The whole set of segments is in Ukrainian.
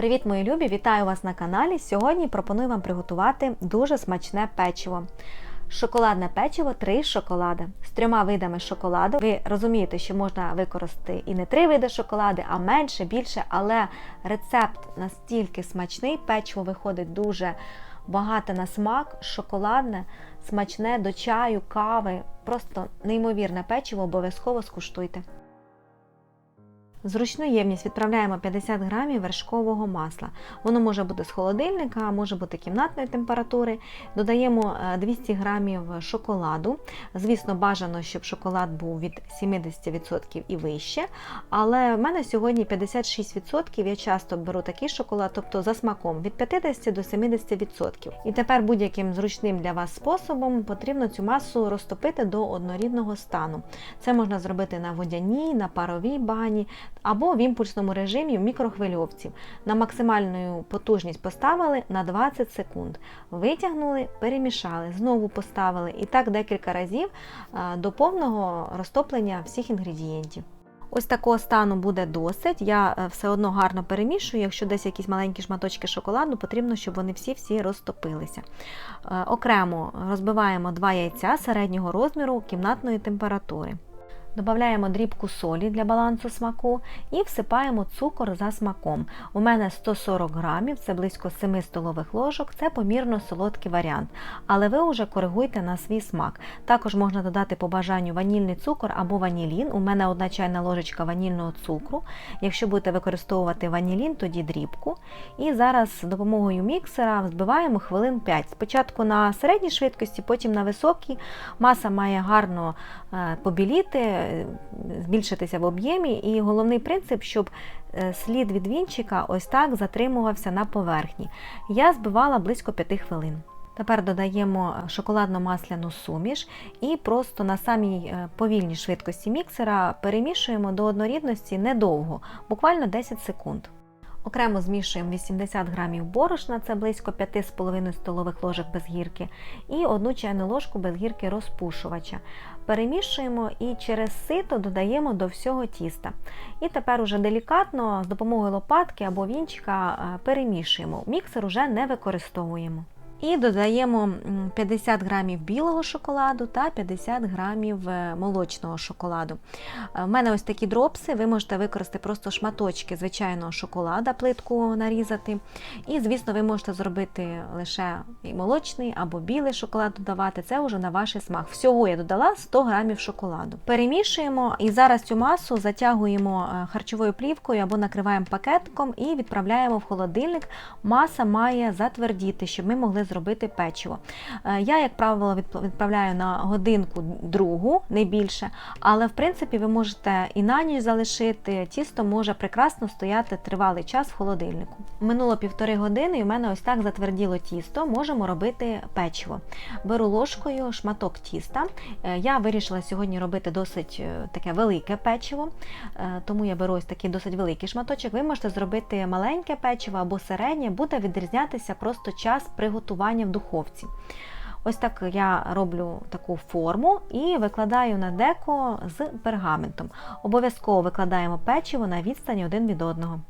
Привіт, мої любі! Вітаю вас на каналі. Сьогодні пропоную вам приготувати дуже смачне печиво. Шоколадне печиво 3 шоколади з трьома видами шоколаду. Ви розумієте, що можна використати і не три види шоколади, а менше, більше, але рецепт настільки смачний, печиво виходить дуже багате на смак, шоколадне, смачне до чаю, кави. Просто неймовірне печиво, обов'язково скуштуйте. Зручну ємність відправляємо 50 грамів вершкового масла. Воно може бути з холодильника, може бути кімнатної температури. Додаємо е, 200 грамів шоколаду. Звісно, бажано, щоб шоколад був від 70% і вище. Але в мене сьогодні 56%. Я часто беру такий шоколад, тобто за смаком від 50 до 70%. І тепер будь-яким зручним для вас способом потрібно цю масу розтопити до однорідного стану. Це можна зробити на водяній, на паровій бані або в імпульсному режимі в мікрохвильовці. На максимальну потужність поставили на 20 секунд. Витягнули, перемішали, знову поставили і так декілька разів до повного розтоплення всіх інгредієнтів. Ось такого стану буде досить. Я е, все одно гарно перемішую. Якщо десь якісь маленькі шматочки шоколаду, потрібно, щоб вони всі-всі розтопилися. Е, Окремо розбиваємо два яйця середнього розміру кімнатної температури. Додаємо дрібку солі для балансу смаку і всипаємо цукор за смаком. У мене 140 грамів, це близько 7 столових ложок, це помірно солодкий варіант. Але ви вже коригуйте на свій смак. Також можна додати по бажанню ванільний цукор або ванілін. У мене одна чайна ложечка ванільного цукру. Якщо будете використовувати ванілін, тоді дрібку. І зараз з допомогою міксера збиваємо хвилин 5. Спочатку на середній швидкості, потім на високій. Маса має гарно е, побіліти збільшитися в об'ємі. І головний принцип, щоб е, слід від вінчика ось так затримувався на поверхні. Я збивала близько 5 хвилин. Тепер додаємо шоколадно-масляну суміш і просто на самій е, повільній швидкості міксера перемішуємо до однорідності недовго, буквально 10 секунд. Окремо змішуємо 80 грамів борошна, це близько 5,5 столових ложок без гірки, і 1 чайну ложку без гірки розпушувача. Перемішуємо і через сито додаємо до всього тіста. І тепер уже делікатно з допомогою лопатки або вінчика перемішуємо. Міксер уже не використовуємо. І додаємо 50 грамів білого шоколаду та 50 грамів е, молочного шоколаду. У мене ось такі дропси, ви можете використати просто шматочки звичайного шоколада, плитку нарізати. І, звісно, ви можете зробити лише і молочний або білий шоколад додавати, це вже на ваш смак. Всього я додала 100 грамів шоколаду. Перемішуємо і зараз цю масу затягуємо е, харчовою плівкою або накриваємо пакетком і відправляємо в холодильник. Маса має затвердіти, щоб ми могли зробити печиво. Е, я, як правило, відправляю на годинку другу, не більше, але в принципі ви можете і на ніч залишити. Тісто може прекрасно стояти тривалий час в холодильнику. Минуло півтори години, і в мене ось так затверділо тісто, можемо робити печиво. Беру ложкою шматок тіста. Е, я вирішила сьогодні робити досить е, таке велике печиво, тому я беру ось такий досить великий шматочок. Ви можете зробити маленьке печиво або середнє, буде відрізнятися просто час приготування в духовці. Ось так я роблю таку форму і викладаю на деко з пергаментом. Обов'язково викладаємо печиво на відстані один від одного.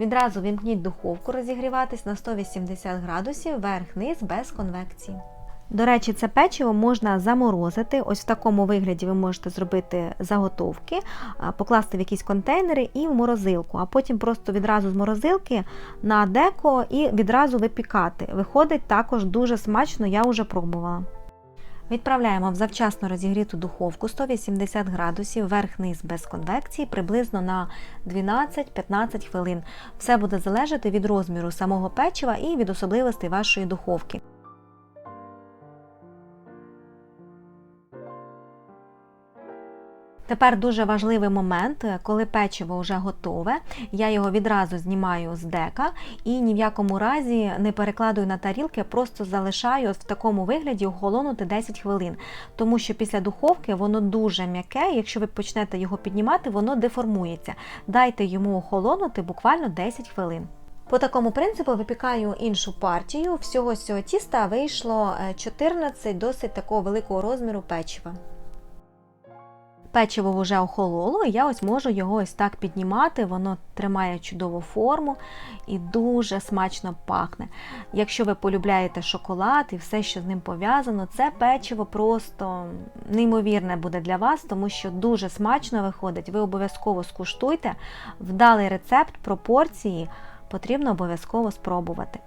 Відразу вімкніть духовку розігріватись на 180 градусів верх-низ без конвекції. До речі, це печиво можна заморозити. Ось в такому вигляді ви можете зробити заготовки, покласти в якісь контейнери і в морозилку, а потім просто відразу з морозилки на деко і відразу випікати. Виходить також дуже смачно, я вже пробувала. Відправляємо в завчасно розігріту духовку 180 градусів, верх-низ без конвекції, приблизно на 12-15 хвилин. Все буде залежати від розміру самого печива і від особливостей вашої духовки. Тепер дуже важливий момент, коли печиво вже готове, я його відразу знімаю з дека і ні в якому разі не перекладую на тарілки, просто залишаю в такому вигляді охолонути 10 хвилин. Тому що після духовки воно дуже м'яке, якщо ви почнете його піднімати, воно деформується. Дайте йому охолонути буквально 10 хвилин. По такому принципу випікаю іншу партію. Всього з цього тіста вийшло 14 досить такого великого розміру печива. Печиво вже охололо, і я ось можу його ось так піднімати, воно тримає чудову форму і дуже смачно пахне. Якщо ви полюбляєте шоколад і все, що з ним пов'язано, це печиво просто неймовірне буде для вас, тому що дуже смачно виходить. Ви обов'язково скуштуйте. Вдалий рецепт, пропорції потрібно обов'язково спробувати.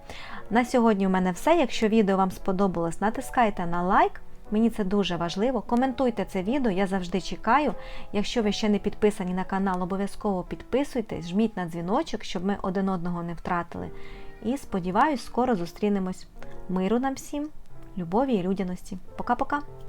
На сьогодні у мене все. Якщо відео вам сподобалось, натискайте на лайк. Мені це дуже важливо. Коментуйте це відео, я завжди чекаю. Якщо ви ще не підписані на канал, обов'язково підписуйтесь, жміть на дзвіночок, щоб ми один одного не втратили. І сподіваюсь, скоро зустрінемось. Миру нам всім, любові і людяності. Пока-пока!